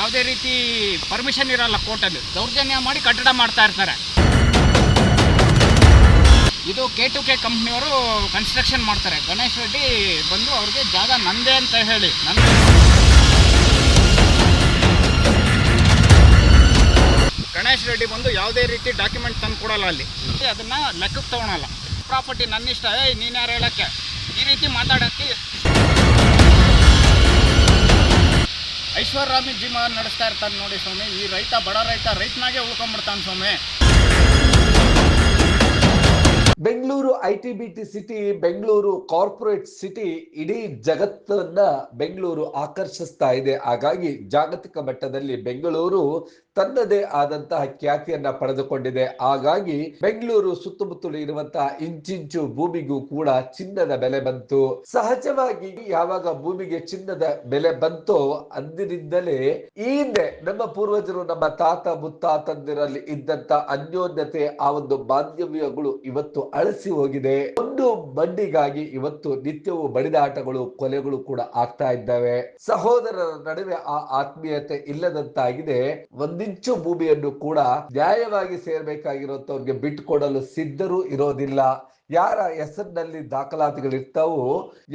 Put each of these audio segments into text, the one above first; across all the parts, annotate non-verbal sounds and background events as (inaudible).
ಯಾವುದೇ ರೀತಿ ಪರ್ಮಿಷನ್ ಇರಲ್ಲ ಕೋರ್ಟಲ್ಲಿ ದೌರ್ಜನ್ಯ ಮಾಡಿ ಕಟ್ಟಡ ಮಾಡ್ತಾ ಇರ್ತಾರೆ. ಇದು ಕೆ ಟು ಕೆ ಕಂಪ್ನಿಯವರು ಕನ್ಸ್ಟ್ರಕ್ಷನ್ ಮಾಡ್ತಾರೆ. ಗಣೇಶ್ ರೆಡ್ಡಿ ಬಂದು ಅವ್ರಿಗೆ ಜಾಗ ನಂದೇ ಅಂತ ಹೇಳಿ. ನನ್ನ ಗಣೇಶ್ ರೆಡ್ಡಿ ಬಂದು ಯಾವುದೇ ರೀತಿ ಡಾಕ್ಯುಮೆಂಟ್ ತಂದು ಕೊಡಲ್ಲ ಅಲ್ಲಿ. ಅದನ್ನ ಲೆಕ್ಕಕ್ಕೆ ತಗೊಳಲ್ಲ. ಪ್ರಾಪರ್ಟಿ ನನ್ನ ಇಷ್ಟ ಏಯ್, ನೀನು ಯಾರು ಹೇಳಕ್ಕೆ? ಈ ರೀತಿ ಮಾತಾಡಕ್ಕೆ ಐಶ್ವರ್ಯಾಮಿ ಜಿಮ್ ನಡೆಸ್ತಾ ಇರ್ತಾನೆ ನೋಡಿ ಸ್ವಾಮಿ. ಈ ರೈತ, ಬಡ ರೈತ ರೈತನಾಗೆ ಉಳ್ಕೊಂಡ್ಬಿಡ್ತಾನೆ ಸ್ವಾಮಿ. Bengaluru I T B T city, Bengaluru corporate city ಇಡೀ ಜಗತ್ತನ್ನ ಬೆಂಗಳೂರು ಆಕರ್ಷಿಸ್ತಾ ಇದೆ. ಹಾಗಾಗಿ ಜಾಗತಿಕ ಮಟ್ಟದಲ್ಲಿ ಬೆಂಗಳೂರು ತನ್ನದೇ ಆದಂತಹ ಖ್ಯಾತಿಯನ್ನ ಪಡೆದುಕೊಂಡಿದೆ. ಹಾಗಾಗಿ ಬೆಂಗಳೂರು ಸುತ್ತಮುತ್ತಲು ಇರುವಂತಹ ಇಂಚಿಂಚು ಭೂಮಿಗೂ ಕೂಡ ಚಿನ್ನದ ಬೆಲೆ ಬಂತು. ಸಹಜವಾಗಿ ಯಾವಾಗ ಭೂಮಿಗೆ ಚಿನ್ನದ ಬೆಲೆ ಬಂತೋ ಅಂದಿನಿಂದಲೇ ಈ ಹಿಂದೆ ನಮ್ಮ ಪೂರ್ವಜರು, ನಮ್ಮ ತಾತ ಮುತ್ತಾತಂದಿರಲ್ಲಿ ಇದ್ದಂತ ಅನ್ಯೋನ್ಯತೆ, ಆ ಒಂದು ಬಾಂಧವ್ಯಗಳು ಇವತ್ತು ಅಳಸಿ ಹೋಗಿದೆ. ಒಂದು ಬಂಡಿಗಾಗಿ ಇವತ್ತು ನಿತ್ಯವೂ ಬಡಿದಾಟಗಳು, ಕೊಲೆಗಳು ಕೂಡ ಆಗ್ತಾ ಇದ್ದಾವೆ. ಸಹೋದರರ ನಡುವೆ ಆ ಆತ್ಮೀಯತೆ ಇಲ್ಲದಂತಾಗಿದೆ. ಒಂದಿಂಚು ಭೂಮಿಯನ್ನು ಕೂಡ ನ್ಯಾಯವಾಗಿ ಸೇರ್ಬೇಕಾಗಿರುವಂತವ್ರಿಗೆ ಬಿಟ್ಟುಕೊಡಲು ಸಿದ್ಧರು ಇರೋದಿಲ್ಲ. ಯಾರ ಹೆಸರಿನಲ್ಲಿ ದಾಖಲಾತಿಗಳಿರ್ತಾವೋ,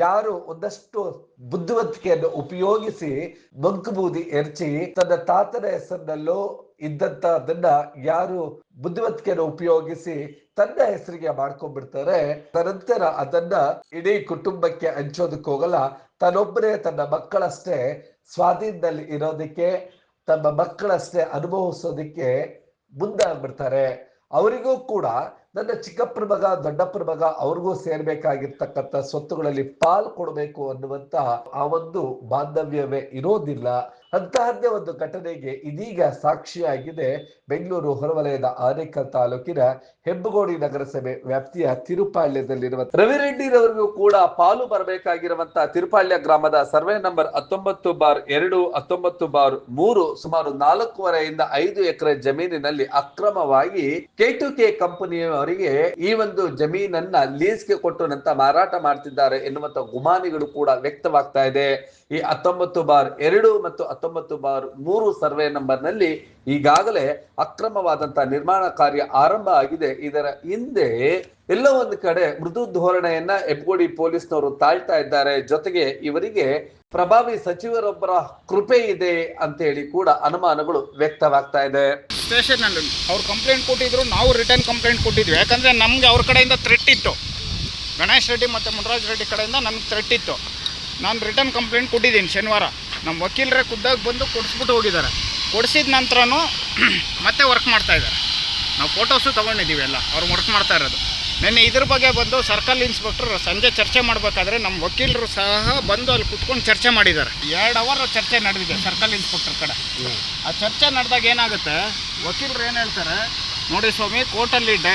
ಯಾರು ಒಂದಷ್ಟು ಬುದ್ಧಿವಂತಿಕೆಯನ್ನು ಉಪಯೋಗಿಸಿ ಮಂಕುಬೂದಿ ಎರಚಿ ತನ್ನ ತಾತನ ಹೆಸರಿನಲ್ಲೋ ಇದ್ದಂತದನ್ನ ಯಾರು ಬುದ್ಧಿವಂತಿಕೆಯನ್ನು ಉಪಯೋಗಿಸಿ ತನ್ನ ಹೆಸರಿಗೆ ಮಾಡ್ಕೊಂಡ್ಬಿಡ್ತಾರೆ ತದನಂತರ ಅದನ್ನ ಇಡೀ ಕುಟುಂಬಕ್ಕೆ ಹಂಚೋದಕ್ಕೆ ಹೋಗಲ್ಲ ತನ್ನೊಬ್ಬರೇ ತನ್ನ ಮಕ್ಕಳಷ್ಟೇ ಸ್ವಾಧೀನದಲ್ಲಿ ಇರೋದಕ್ಕೆ ತಮ್ಮ ಮಕ್ಕಳಷ್ಟೇ ಅನುಭವಿಸೋದಕ್ಕೆ ಮುಂದಾಗ್ಬಿಡ್ತಾರೆ. ಅವರಿಗೂ ಕೂಡ ನನ್ನ ಚಿಕ್ಕಪ್ಪನ ಮಗ, ದೊಡ್ಡಪ್ಪನ ಮಗ ಅವ್ರಿಗೂ ಸೇರ್ಬೇಕಾಗಿರ್ತಕ್ಕಂಥ ಸ್ವತ್ತುಗಳಲ್ಲಿ ಪಾಲ್ ಕೊಡಬೇಕು ಅನ್ನುವಂತಹ ಆ ಒಂದು ಬಾಂಧವ್ಯವೇ ಇರೋದಿಲ್ಲ. ಅಂತಹದ್ದೇ ಒಂದು ಘಟನೆಗೆ ಇದೀಗ ಸಾಕ್ಷಿಯಾಗಿದೆ ಬೆಂಗಳೂರು ಹೊರವಲಯದ ಆನೇಕಲ್ ತಾಲೂಕಿನ ಹೆಬ್ಬಗೋಡಿ ನಗರಸಭೆ ವ್ಯಾಪ್ತಿಯ ತಿರುಪಾಳ್ಯದಲ್ಲಿರುವ ರವಿರೆಡ್ಡಿರವರಿಗೂ ಕೂಡ ಪಾಲು ಬರಬೇಕಾಗಿರುವಂತಹ ತಿರುಪಾಳ್ಯ ಗ್ರಾಮದ ಸರ್ವೆ ನಂಬರ್ ಹತ್ತೊಂಬತ್ತು ಬಾರ್ ಎರಡು, ಹತ್ತೊಂಬತ್ತು ಬಾರ್ ಮೂರು, ಸುಮಾರು ನಾಲ್ಕೂವರೆಯಿಂದ ಐದು ಎಕರೆ ಜಮೀನಿನಲ್ಲಿ ಅಕ್ರಮವಾಗಿ ಕೆ ಟು ಕೆ ಕಂಪನಿಯವರಿಗೆ ಈ ಒಂದು ಜಮೀನನ್ನ ಲೀಸ್ಗೆ ಕೊಟ್ಟು ನಂತರ ಮಾರಾಟ ಮಾಡ್ತಿದ್ದಾರೆ ಎನ್ನುವಂತ ಗುಮಾನಿಗಳು ಕೂಡ ವ್ಯಕ್ತವಾಗ್ತಾ ಇದೆ. ಈ ಹತ್ತೊಂಬತ್ತು ಬಾರ್ ಎರಡು ಮತ್ತು ಹತ್ತೊಂಬತ್ತು ಬಾರ್ ಮೂರು ಸರ್ವೆ ನಂಬರ್ನಲ್ಲಿ ಈಗಾಗಲೇ ಅಕ್ರಮವಾದಂತಹ ನಿರ್ಮಾಣ ಕಾರ್ಯ ಆರಂಭ ಆಗಿದೆ. ಇದರ ಹಿಂದೆ ಎಲ್ಲ ಒಂದು ಕಡೆ ಮೃದು ಧೋರಣೆಯನ್ನ ಹೆಬ್ಗೋಡಿ ಪೊಲೀಸ್ನವರು ತಾಳ್ತಾ ಇದ್ದಾರೆ. ಜೊತೆಗೆ ಇವರಿಗೆ ಪ್ರಭಾವಿ ಸಚಿವರೊಬ್ಬರ ಕೃಪೆ ಇದೆ ಅಂತ ಹೇಳಿ ಕೂಡ ಅನುಮಾನಗಳು ವ್ಯಕ್ತವಾಗ್ತಾ ಇದೆ. ಸ್ಟೇಷನ್ ಅವ್ರು ಕಂಪ್ಲೇಂಟ್ ಕೊಟ್ಟಿದ್ರು, ನಾವು ರಿಟರ್ನ್ ಕಂಪ್ಲೇಂಟ್ ಕೊಟ್ಟಿದ್ವಿ. ಯಾಕಂದ್ರೆ ನಮ್ಗೆ ಅವ್ರ ಕಡೆಯಿಂದ ಇತ್ತು. ಗಣೇಶ್ ರೆಡ್ಡಿ ಮತ್ತು ಮುನರಾಜ್ ರೆಡ್ಡಿ ಕಡೆಯಿಂದ ನಮ್ಗೆ ಇತ್ತು. ನಾನು ರಿಟರ್ನ್ ಕಂಪ್ಲೇಂಟ್ ಕೊಟ್ಟಿದ್ದೀನಿ ಶನಿವಾರ. ನಮ್ಮ ವಕೀಲರೇ ಖುದ್ದಾಗಿ ಬಂದು ಕೊಡಿಸ್ಬಿಟ್ಟು ಹೋಗಿದ್ದಾರೆ. ಕೊಡಿಸಿದ ನಂತರನೂ (clears throat) ಮತ್ತೆ ವರ್ಕ್ ಮಾಡ್ತಾ ಇದ್ದಾರೆ. ನಾವು ಫೋಟೋಸು ತೊಗೊಂಡಿದ್ದೀವಿ ಎಲ್ಲ, ಅವ್ರು ವರ್ಕ್ ಮಾಡ್ತಾ ಇರೋದು. ನಿನ್ನೆ ಇದ್ರ ಬಗ್ಗೆ ಬಂದು ಸರ್ಕಲ್ ಇನ್ಸ್ಪೆಕ್ಟರ್ ಸಂಜೆ ಚರ್ಚೆ ಮಾಡಬೇಕಾದ್ರೆ ನಮ್ಮ ವಕೀಲರು ಸಹ ಬಂದು ಅಲ್ಲಿ ಕುತ್ಕೊಂಡು ಚರ್ಚೆ ಮಾಡಿದ್ದಾರೆ. ಎರಡು ಅವರ್ ಚರ್ಚೆ ನಡೆದಿದೆ ಸರ್ಕಲ್ ಇನ್ಸ್ಪೆಕ್ಟರ್ ಕಡೆ. ಆ ಚರ್ಚೆ ನಡೆದಾಗ ಏನಾಗುತ್ತೆ? ವಕೀಲರು ಏನು ಹೇಳ್ತಾರೆ? ನೋಡಿ ಸ್ವಾಮಿ ಕೋರ್ಟಲ್ಲಿ ಡ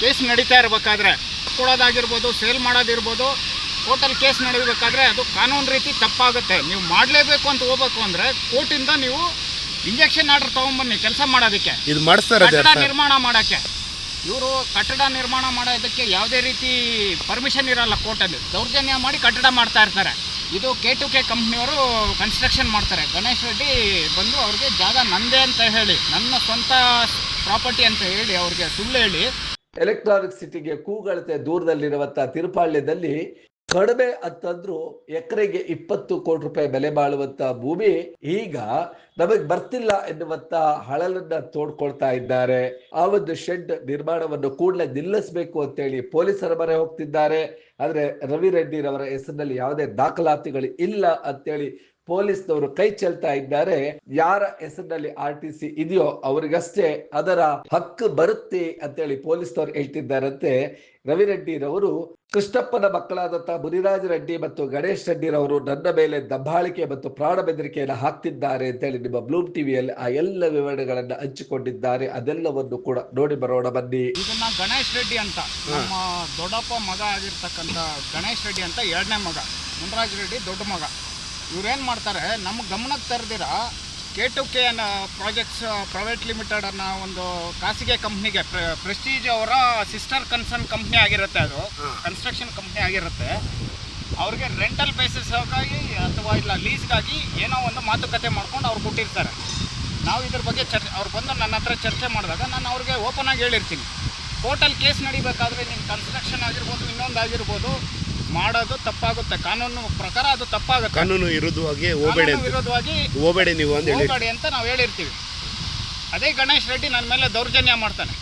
ಕೇಸ್ ನಡೀತಾ ಇರಬೇಕಾದ್ರೆ ಕೊಡೋದಾಗಿರ್ಬೋದು ಸೇಲ್ ಮಾಡೋದಿರ್ಬೋದು ಕೋರ್ಟಲ್ಲಿ ಕೇಸ್ ನಡೀಬೇಕಾದ್ರೆ ಅದು ಕಾನೂನು ರೀತಿ ತಪ್ಪಾಗುತ್ತೆ. ನೀವು ಮಾಡಲೇಬೇಕು ಅಂತ ಹೋಗ್ಬೇಕು ಅಂದರೆ ಕೋರ್ಟಿಂದ ನೀವು ಇಂಜೆಕ್ಷನ್ ಆರ್ಡರ್ ತೊಗೊಂಬನ್ನಿ ಕೆಲಸ ಮಾಡೋದಕ್ಕೆ. ಇದು ಮಾಡಿಸ್ತಾರೆ ಕಟ್ಟಡ ನಿರ್ಮಾಣ ಮಾಡೋಕ್ಕೆ. ಇವರು ಕಟ್ಟಡ ನಿರ್ಮಾಣ ಮಾಡೋದಕ್ಕೆ ಯಾವುದೇ ರೀತಿ ಪರ್ಮಿಷನ್ ಇರಲ್ಲ ಕೋರ್ಟಲ್ಲಿ. ದೌರ್ಜನ್ಯ ಮಾಡಿ ಕಟ್ಟಡ ಮಾಡ್ತಾ ಇರ್ತಾರೆ. ಇದು ಕೆ ಟು ಕೆ ಕಂಪ್ನಿಯವರು ಕನ್ಸ್ಟ್ರಕ್ಷನ್ ಮಾಡ್ತಾರೆ. ಗಣೇಶ್ ರೆಡ್ಡಿ ಬಂದು ಅವ್ರಿಗೆ ಜಾಗ ನಂದೇ ಅಂತ ಹೇಳಿ ನನ್ನ ಸ್ವಂತ ಪ್ರಾಪರ್ಟಿ ಅಂತ ಹೇಳಿ ಅವ್ರಿಗೆ ಸುಳ್ಳು ಹೇಳಿ. ಎಲೆಕ್ಟ್ರಾನಿಕ್ ಸಿಟಿಗೆ ಕೂಗಳತೆ ದೂರದಲ್ಲಿರುವಂತಹ ತಿರುಪಾಳ್ಯದಲ್ಲಿ ಕಡಿಮೆ ಅಂತಂದ್ರು ಎಕರೆಗೆ ಇಪ್ಪತ್ತು ಕೋಟಿ ರೂಪಾಯಿ ಬೆಲೆ ಬಾಳುವಂತ ಭೂಮಿ ಈಗ ನಮಗೆ ಬರ್ತಿಲ್ಲ ಎನ್ನುವಂತ ಹಳಲನ್ನ ತೋಡ್ಕೊಳ್ತಾ ಇದ್ದಾರೆ. ಆ ಒಂದು ಶೆಡ್ ನಿರ್ಮಾಣವನ್ನು ಕೂಡಲೇ ನಿಲ್ಲಿಸಬೇಕು ಅಂತೇಳಿ ಪೊಲೀಸರ ಮರೆ ಹೋಗ್ತಿದ್ದಾರೆ. ಆದ್ರೆ ರವಿ ರೆಡ್ಡಿರವರ ಹೆಸರಿನಲ್ಲಿ ಯಾವುದೇ ದಾಖಲಾತಿಗಳು ಇಲ್ಲ ಅಂತೇಳಿ ಪೊಲೀಸ್ನವರು ಕೈ ಚೆಲ್ತಾ ಇದ್ದಾರೆ. ಯಾರ ಹೆಸರಿನಲ್ಲಿ ಆರ್ ಟಿ ಸಿ ಇದೆಯೋ ಅವರಿಗಷ್ಟೇ ಅದರ ಹಕ್ಕು ಬರುತ್ತೆ ಅಂತೇಳಿ ಪೊಲೀಸ್ನವರು ಹೇಳ್ತಿದ್ದಾರಂತೆ. ರವಿ ರೆಡ್ಡಿರವರು ಕೃಷ್ಣಪ್ಪನ ಮಕ್ಕಳಾದಂತಹ ಮುನಿರಾಜ್ ರೆಡ್ಡಿ ಮತ್ತು ಗಣೇಶ್ ರೆಡ್ಡಿರವರು ನನ್ನ ಮೇಲೆ ದಬ್ಬಾಳಿಕೆ ಮತ್ತು ಪ್ರಾಣ ಬೆದರಿಕೆಯನ್ನು ಹಾಕ್ತಿದ್ದಾರೆ ಅಂತೇಳಿ ನಿಮ್ಮ ಬ್ಲೂಮ್ ಟಿವಿಯಲ್ಲಿ ಆ ಎಲ್ಲ ವಿವರಣೆಗಳನ್ನ ಹಂಚಿಕೊಂಡಿದ್ದಾರೆ. ಅದೆಲ್ಲವನ್ನು ಕೂಡ ನೋಡಿ ಬರೋಣ ಬನ್ನಿ. ಇದನ್ನ ಗಣೇಶ್ ರೆಡ್ಡಿ ಅಂತ. ನಮ್ಮ ದೊಡ್ಡಪ್ಪ ಮಗ ಆಗಿರ್ತಕ್ಕಂಥ ಗಣೇಶ್ ರೆಡ್ಡಿ ಅಂತ ಎರಡನೇ ಮಗ. ಮುನಿರಾಜ್ ರೆಡ್ಡಿ ದೊಡ್ಡ ಮಗ. ಇವ್ರೇನು ಮಾಡ್ತಾರೆ ನಮ್ಮ ಗಮನಕ್ಕೆ ತರದಿರ? ಕೆ ಟು ಕೆ ಅನ್ನೋ ಪ್ರಾಜೆಕ್ಟ್ಸ್ ಪ್ರೈವೇಟ್ ಲಿಮಿಟೆಡ್ ಅನ್ನೋ ಒಂದು ಖಾಸಗಿ ಕಂಪ್ನಿಗೆ ಪ್ರೆಸ್ಟೀಜ್ ಅವರ ಸಿಸ್ಟರ್ ಕನ್ಸರ್ನ್ ಕಂಪ್ನಿ ಆಗಿರುತ್ತೆ ಅದು. ಕನ್ಸ್ಟ್ರಕ್ಷನ್ ಕಂಪ್ನಿ ಆಗಿರುತ್ತೆ. ಅವ್ರಿಗೆ ರೆಂಟಲ್ ಬೇಸಿಸ್ಗಾಗಿ ಅಥವಾ ಇಲ್ಲ ಲೀಸ್ಗಾಗಿ ಏನೋ ಒಂದು ಮಾತುಕತೆ ಮಾಡ್ಕೊಂಡು ಅವ್ರು ಕೊಟ್ಟಿರ್ತಾರೆ. ನಾವು ಇದ್ರ ಬಗ್ಗೆ ಚರ್ಚೆ ಅವ್ರು ಬಂದು ನನ್ನ ಹತ್ರ ಚರ್ಚೆ ಮಾಡಿದಾಗ ನಾನು ಅವ್ರಿಗೆ ಓಪನ್ ಆಗಿ ಹೇಳಿರ್ತೀನಿ. ಕೋರ್ಟಲ್ಲಿ ಕೇಸ್ ನಡಿಬೇಕಾದ್ರೆ ನಿಮ್ಮ ಕನ್ಸ್ಟ್ರಕ್ಷನ್ ಆಗಿರ್ಬೋದು ಇನ್ನೊಂದು ಆಗಿರ್ಬೋದು ಮಾಡೋದು ತಪ್ಪಾಗುತ್ತೆ. ಕಾನೂನು ಪ್ರಕಾರ ಅದು ತಪ್ಪಾಗುತ್ತೆ. ಕಾನೂನು ವಿರುದ್ಧವಾಗಿ ಹೋಗಬೇಡಿ ಕಾನೂನು ವಿರೋಧವಾಗಿ ಹೋಗಬೇಡಿ ನೀವು ಅಂತ ಹೇಳಿ ಹೋಗಬೇಡಿ ಅಂತ ನಾವು ಹೇಳಿರ್ತೀವಿ. ಅದೇ ಗಣೇಶ್ ರೆಡ್ಡಿ ನನ್ನ ಮೇಲೆ ದೌರ್ಜನ್ಯ ಮಾಡ್ತಾನೆ.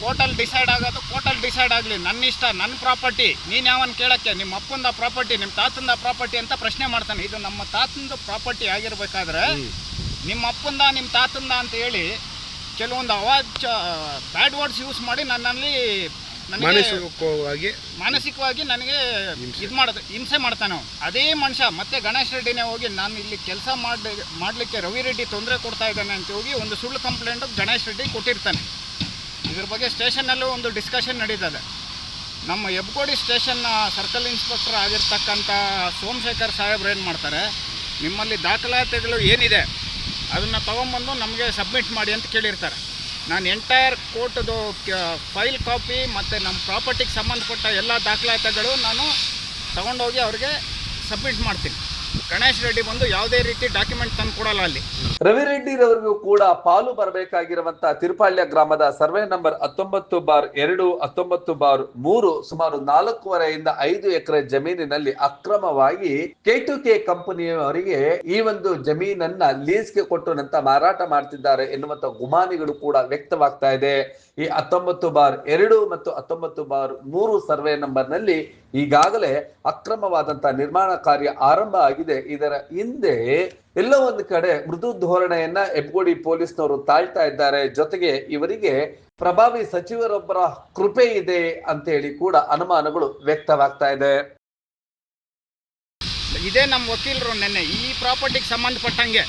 ಕೋರ್ಟಲ್ಲಿ ಡಿಸೈಡ್ ಆಗೋದು ಕೋರ್ಟಲ್ಲಿ ಡಿಸೈಡ್ ಆಗಲಿ. ನನ್ನ ಇಷ್ಟ ನನ್ನ ಪ್ರಾಪರ್ಟಿ. ನೀನು ಯಾವನ್ ಕೇಳಕ್ಕೆ? ನಿಮ್ಮ ಅಪ್ಪಂದ ಪ್ರಾಪರ್ಟಿ ನಿಮ್ಮ ತಾತಂದ ಪ್ರಾಪರ್ಟಿ ಅಂತ ಪ್ರಶ್ನೆ ಮಾಡ್ತಾನೆ. ಇದು ನಮ್ಮ ತಾತಂದು ಪ್ರಾಪರ್ಟಿ ಆಗಿರ್ಬೇಕಾದ್ರೆ ನಿಮ್ಮ ಅಪ್ಪಂದ ನಿಮ್ಮ ತಾತಂದ ಅಂತ ಹೇಳಿ ಕೆಲವೊಂದು ಅವಾಜ್ ಬ್ಯಾಡ್ ವರ್ಡ್ಸ್ ಯೂಸ್ ಮಾಡಿ ನನ್ನಲ್ಲಿ ಮಾನಸಿಕವಾಗಿ ಮಾನಸಿಕವಾಗಿ ನನಗೆ ಇದು ಮಾಡೋದು ಹಿಂಸೆ ಮಾಡ್ತಾನೆ ಅವನು. ಅದೇ ಮನುಷ್ಯ ಮತ್ತೆ ಗಣೇಶ್ ರೆಡ್ಡಿನೇ ಹೋಗಿ ನಾನು ಇಲ್ಲಿ ಕೆಲಸ ಮಾಡಿ ಮಾಡಲಿಕ್ಕೆ ರವಿ ರೆಡ್ಡಿ ತೊಂದರೆ ಕೊಡ್ತಾ ಇದ್ದಾನೆ ಅಂತ ಹೋಗಿ ಒಂದು ಸುಳ್ಳು ಕಂಪ್ಲೇಂಟ್ ಗಣೇಶ್ ರೆಡ್ಡಿ ಕೊಟ್ಟಿರ್ತಾನೆ. ಇದ್ರ ಬಗ್ಗೆ ಸ್ಟೇಷನ್ನಲ್ಲೂ ಒಂದು ಡಿಸ್ಕಷನ್ ನಡೀತದೆ. ನಮ್ಮ ಹೆಬ್ಗೋಡಿ ಸ್ಟೇಷನ್ನ ಸರ್ಕಲ್ ಇನ್ಸ್ಪೆಕ್ಟರ್ ಆಗಿರ್ತಕ್ಕಂಥ ಸೋಮಶೇಖರ್ ಸಾಹೇಬ್ರು ಏನು ಮಾಡ್ತಾರೆ ನಿಮ್ಮಲ್ಲಿ ದಾಖಲಾತಿಗಳು ಏನಿದೆ ಅದನ್ನು ತೊಗೊಂಬಂದು ನಮಗೆ ಸಬ್ಮಿಟ್ ಮಾಡಿ ಅಂತ ಕೇಳಿರ್ತಾರೆ. ನಾನು ಎಂಟೈರ್ ಕೋರ್ಟ್ದು ಫೈಲ್ ಕಾಪಿ ಮತ್ತು ನಮ್ಮ ಪ್ರಾಪರ್ಟಿಗೆ ಸಂಬಂಧಪಟ್ಟ ಎಲ್ಲ ದಾಖಲಾತಿಗಳು ನಾನು ತಗೊಂಡೋಗಿ ಅವ್ರಿಗೆ ಸಬ್ಮಿಟ್ ಮಾಡ್ತೀನಿ. ಗಣೇಶ್ ರೆಡ್ಡಿ ಬಂದು ಯಾವುದೇ ರೀತಿ ಡಾಕ್ಯುಮೆಂಟ್ ತಂದು ಕೊಡಲ್ಲ ಅಲ್ಲಿ. ರವಿ ರೆಡ್ಡಿರವರಿಗೂ ಕೂಡ ಪಾಲು ಬರಬೇಕಾಗಿರುವಂತಹ ತಿರುಪಾಳ್ಯ ಗ್ರಾಮದ ಸರ್ವೆ ನಂಬರ್ ಹತ್ತೊಂಬತ್ತು ಬಾರ್ ಎರಡು, ಹತ್ತೊಂಬತ್ತು ಬಾರ್ ಮೂರು, ಸುಮಾರು ನಾಲ್ಕೂವರೆಯಿಂದ ಐದು ಎಕರೆ ಜಮೀನಿನಲ್ಲಿ ಅಕ್ರಮವಾಗಿ ಕೆ ಟು ಕೆ ಕಂಪನಿಯವರಿಗೆ ಈ ಒಂದು ಜಮೀನನ್ನ ಲೀಸ್ಗೆ ಕೊಟ್ಟು ನಂತರ ಮಾರಾಟ ಮಾಡ್ತಿದ್ದಾರೆ ಎನ್ನುವಂತ ಗುಮಾನಿಗಳು ಕೂಡ ವ್ಯಕ್ತವಾಗ್ತಾ ಇದೆ. ಈ ಹತ್ತೊಂಬತ್ತು ಬಾರ್ ಎರಡು ಮತ್ತು ಹತ್ತೊಂಬತ್ತು ಬಾರ್ ಮೂರು ಸರ್ವೆ ನಂಬರ್ನಲ್ಲಿ ಈಗಾಗಲೇ ಅಕ್ರಮವಾದಂತಹ ನಿರ್ಮಾಣ ಕಾರ್ಯ ಆರಂಭ ಆಗಿದೆ. ಇದರ ಹಿಂದೆ ಎಲ್ಲೋ ಒಂದು ಕಡೆ ಮೃದು ಧೋರಣೆಯನ್ನ ಎಬ್ಗೋಡಿ ಪೊಲೀಸ್ನವರು ತಾಳ್ತಾ ಇದ್ದಾರೆ. ಜೊತೆಗೆ ಇವರಿಗೆ ಪ್ರಭಾವಿ ಸಚಿವರೊಬ್ಬರ ಕೃಪೆ ಇದೆ ಅಂತ ಹೇಳಿ ಕೂಡ ಅನುಮಾನಗಳು ವ್ಯಕ್ತವಾಗ್ತಾ ಇದೆ. ಇದೇ ನಮ್ಮ ವಕೀಲರು ನಿನ್ನೆ ಈ ಪ್ರಾಪರ್ಟಿಗೆ ಸಂಬಂಧಪಟ್ಟಂಗೆ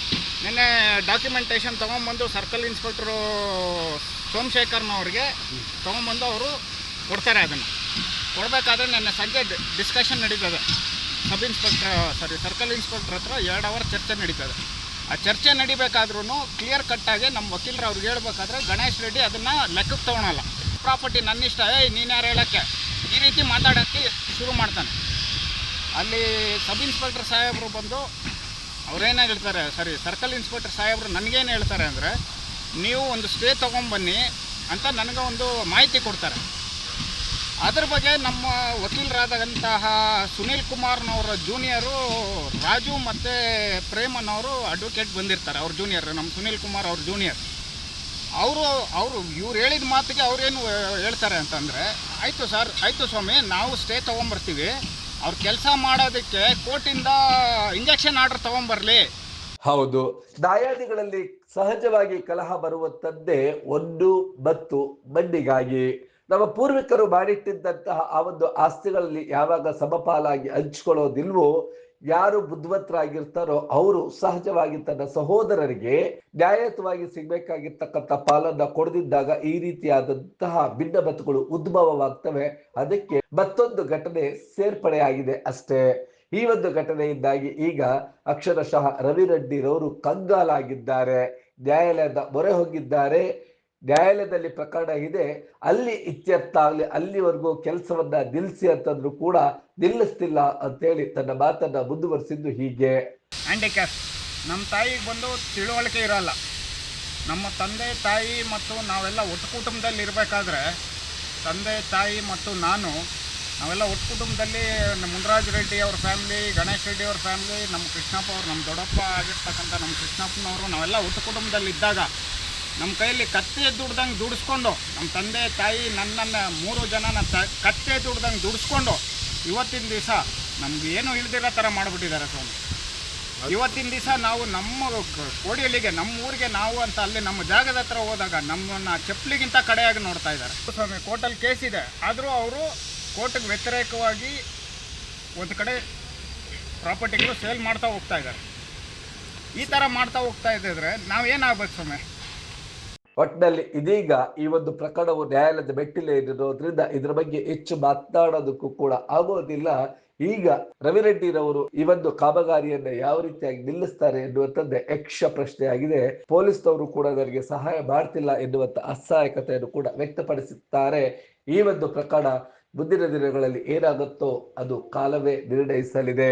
ನಿನ್ನೆ ಡಾಕ್ಯುಮೆಂಟೇಶನ್ ತೊಗೊಂಬಂದು ಸರ್ಕಲ್ ಇನ್ಸ್ಪೆಕ್ಟ್ರು ಸೋಮಶೇಖರ್ನವ್ರಿಗೆ ತೊಗೊಂಬಂದು ಅವರು ಕೊಡ್ತಾರೆ ಅದನ್ನು. ಕೊಡಬೇಕಾದ್ರೆ ನಿನ್ನೆ ಸಂಜೆ ಡಿಸ್ಕಷನ್ ನಡೀತದೆ. Sub inspector sorry circle inspector ಹತ್ರ ಎರಡು ಅವರ್ ಚರ್ಚೆ ನಡೀತದೆ. ಆ ಚರ್ಚೆ ನಡಿಬೇಕಾದ್ರೂ ಕ್ಲಿಯರ್ ಕಟ್ಟಾಗಿ ನಮ್ಮ ವಕೀಲರು ಅವ್ರಿಗೆ ಹೇಳ್ಬೇಕಾದ್ರೆ ಗಣೇಶ್ ರೆಡ್ಡಿ ಅದನ್ನು ಲೆಕ್ಕಕ್ಕೆ ತೊಗೊಳಲ್ಲ. ಪ್ರಾಪರ್ಟಿ ನನ್ನ ಇಷ್ಟ ಏಯ್, ನೀನು ಯಾರು ಹೇಳೋಕ್ಕೆ? ಈ ರೀತಿ ಮಾತಾಡೋಕ್ಕೆ ಶುರು ಮಾಡ್ತಾನೆ. ಅಲ್ಲಿ ಸಬ್ ಇನ್ಸ್ಪೆಕ್ಟರ್ ಸಾಹೇಬರು ಬಂದು ಅವ್ರೇನು ಹೇಳ್ತಾರೆ ಸರಿ ಸರ್ಕಲ್ ಇನ್ಸ್ಪೆಕ್ಟರ್ ಸಾಹೇಬರು ನನಗೇನು ಹೇಳ್ತಾರೆ ಅಂದರೆ, ನೀವು ಒಂದು ಸ್ಟೇ ತೊಗೊಂಬನ್ನಿ ಅಂತ ನನಗೆ ಒಂದು ಮಾಹಿತಿ ಕೊಡ್ತಾರೆ. ಅದ್ರ ಬಗ್ಗೆ ನಮ್ಮ ವಕೀಲರಾದಂತಹ ಸುನೀಲ್ ಕುಮಾರ್ನವರ ಜೂನಿಯರು ರಾಜು ಮತ್ತು ಪ್ರೇಮನವರು ಅಡ್ವೊಕೇಟ್ ಬಂದಿರ್ತಾರೆ, ಅವ್ರ ಜೂನಿಯರ್ ನಮ್ಮ ಸುನೀಲ್ ಕುಮಾರ್ ಅವ್ರ ಜೂನಿಯರ್ ಅವರು ಅವರು, ಇವ್ರು ಹೇಳಿದ ಮಾತಿಗೆ ಅವ್ರೇನು ಹೇಳ್ತಾರೆ ಅಂತಂದರೆ, ಆಯಿತು ಸರ್, ಆಯಿತು ಸ್ವಾಮಿ, ನಾವು ಸ್ಟೇ ತೊಗೊಂಬರ್ತೀವಿ. ಅವ್ರು ಕೆಲಸ ಮಾಡೋದಕ್ಕೆ ಕೋರ್ಟಿಂದ ಇಂಜೆಕ್ಷನ್ ಆರ್ಡರ್ ತೊಗೊಂಬರ್ಲಿ. ಹೌದು. ದಾಯಾದಿಗಳಲ್ಲಿ ಸಹಜವಾಗಿ ಕಲಹ ಬರುವಂಥದ್ದೇ ಒಂದು ಮತ್ತು ಬಂಡಿಗಾಗಿ. ನಮ್ಮ ಪೂರ್ವಿಕರು ಮಾಡಿಟ್ಟಿದ್ದಂತಹ ಆ ಒಂದು ಆಸ್ತಿಗಳಲ್ಲಿ ಯಾವಾಗ ಸಮಪಾಲಾಗಿ ಹಂಚ್ಕೊಳ್ಳೋದಿಲ್ವೋ, ಯಾರು ಬುದ್ಧಿವಂತರಾಗಿರ್ತಾರೋ ಅವರು ಸಹಜವಾಗಿ ತನ್ನ ಸಹೋದರರಿಗೆ ನ್ಯಾಯಯುತವಾಗಿ ಸಿಗ್ಬೇಕಾಗಿರ್ತಕ್ಕಂಥ ಪಾಲನ್ನ ಕೊಡದಿದ್ದಾಗ ಈ ರೀತಿಯಾದಂತಹ ಭಿನ್ನಮತಗಳು ಉದ್ಭವವಾಗ್ತವೆ. ಅದಕ್ಕೆ ಮತ್ತೊಂದು ಘಟನೆ ಸೇರ್ಪಡೆಯಾಗಿದೆ ಅಷ್ಟೇ. ಈ ಒಂದು ಘಟನೆಯಿಂದಾಗಿ ಈಗ ಅಕ್ಷರಶಃ ರವಿರೆಡ್ಡಿರವರು ಕಂಗಾಲಾಗಿದ್ದಾರೆ. ನ್ಯಾಯಾಲಯದ ಮೊರೆ ಹೋಗಿದ್ದಾರೆ. ನ್ಯಾಯಾಲಯದಲ್ಲಿ ಪ್ರಕರಣ ಇದೆ. ಅಲ್ಲಿ ಇತ್ಯರ್ಥ ಆಗಲಿ ಅಲ್ಲಿವರೆಗೂ ಕೆಲಸವನ್ನ ನಿಲ್ಲಿಸಿ ಅಂತಂದ್ರು ಕೂಡ ನಿಲ್ಲಿಸ್ತಿಲ್ಲ ಅಂತೇಳಿ ತನ್ನ ಮಾತನ್ನ ಮುಂದುವರಿಸಿದ್ದು ಹೀಗೆ. ನಮ್ಮ ತಾಯಿಗೆ ಬಂದು ತಿಳುವಳಿಕೆ ಇರಲ್ಲ. ನಮ್ಮ ತಂದೆ, ತಾಯಿ ಮತ್ತು ನಾವೆಲ್ಲ ಒಟ್ಟು ಕುಟುಂಬದಲ್ಲಿ ಇರಬೇಕಾದ್ರೆ, ತಂದೆ, ತಾಯಿ ಮತ್ತು ನಾನು, ನಾವೆಲ್ಲ ಒಟ್ಟು ಕುಟುಂಬದಲ್ಲಿ ನಮ್ಮ ಮುನ್ರಾಜ್ ರೆಡ್ಡಿ ಅವ್ರ ಫ್ಯಾಮಿಲಿ, ಗಣೇಶ್ ರೆಡ್ಡಿ ಅವ್ರ ಫ್ಯಾಮಿಲಿ, ನಮ್ಮ ಕೃಷ್ಣಪ್ಪ ಅವ್ರು, ನಮ್ಮ ದೊಡ್ಡಪ್ಪ ಆಗಿರ್ತಕ್ಕಂಥ ನಮ್ಮ ಕೃಷ್ಣಪ್ಪನವರು, ನಾವೆಲ್ಲ ಒಟ್ಟು ಕುಟುಂಬದಲ್ಲಿ ಇದ್ದಾಗ ನಮ್ಮ ಕೈಯಲ್ಲಿ ಕತ್ತೆ ದುಡ್ದಂಗೆ ದುಡಿಸ್ಕೊಂಡು ನಮ್ಮ ತಂದೆ, ತಾಯಿ, ನನ್ನನ್ನು, ಮೂರು ಜನನ ತ, ಕತ್ತೆ ದುಡ್ದಂಗೆ ದುಡಿಸ್ಕೊಂಡು ಇವತ್ತಿನ ದಿವಸ ನಮ್ಗೆ ಏನೂ ಇಳಿದಿರೋ ಥರ ಮಾಡಿಬಿಟ್ಟಿದ್ದಾರೆ ಸ್ವಾಮಿ. ಇವತ್ತಿನ ದಿವಸ ನಾವು ನಮ್ಮ ಕೋಡಿಯಲ್ಲಿಗೆ, ನಮ್ಮ ಊರಿಗೆ ನಾವು ಅಂತ ಅಲ್ಲಿ ನಮ್ಮ ಜಾಗದ ಹತ್ರ ಹೋದಾಗ ನಮ್ಮನ್ನು ಚಪ್ಪಲಿಗಿಂತ ಕಡೆಯಾಗಿ ನೋಡ್ತಾ ಇದ್ದಾರೆ. ಸ್ವಾಮಿ, ಕೋರ್ಟಲ್ಲಿ ಕೇಸ್ ಇದೆ. ಆದರೂ ಅವರು ಕೋರ್ಟಿಗೆ ವ್ಯತಿರೇಕವಾಗಿ ಒಂದು ಕಡೆ ಪ್ರಾಪರ್ಟಿಗಳು ಸೇಲ್ ಮಾಡ್ತಾ ಹೋಗ್ತಾ ಇದ್ದಾರೆ. ಈ ಥರ ಮಾಡ್ತಾ ಹೋಗ್ತಾ ಇದ್ದಿದ್ರೆ ನಾವೇನಾಗ್ಬೇಕು ಸ್ವಾಮಿ? ಒಟ್ಟಿನಲ್ಲಿ ಇದೀಗ ಈ ಒಂದು ಪ್ರಕರಣವು ನ್ಯಾಯಾಲಯದ ಮೆಟ್ಟಿಲೇರಿರೋದ್ರಿಂದ ಇದರ ಬಗ್ಗೆ ಹೆಚ್ಚು ಮಾತನಾಡೋದಕ್ಕೂ ಕೂಡ ಆಗೋದಿಲ್ಲ. ಈಗ ರವಿರೆಡ್ಡಿರವರು ಈ ಒಂದು ಕಾಮಗಾರಿಯನ್ನ ಯಾವ ರೀತಿಯಾಗಿ ನಿಲ್ಲಿಸ್ತಾರೆ ಎನ್ನುವಂಥದ್ದೇ ಯಕ್ಷ ಪ್ರಶ್ನೆಯಾಗಿದೆ. ಪೊಲೀಸ್ನವರು ಕೂಡ ನನಗೆ ಸಹಾಯ ಮಾಡ್ತಿಲ್ಲ ಎನ್ನುವಂತ ಅಸಹಾಯಕತೆಯನ್ನು ಕೂಡ ವ್ಯಕ್ತಪಡಿಸುತ್ತಾರೆ ಈ ಒಂದು ಪ್ರಕರಣ ಮುಂದಿನ ದಿನಗಳಲ್ಲಿ ಏನಾಗುತ್ತೋ ಅದು ಕಾಲವೇ ನಿರ್ಣಯಿಸಲಿದೆ.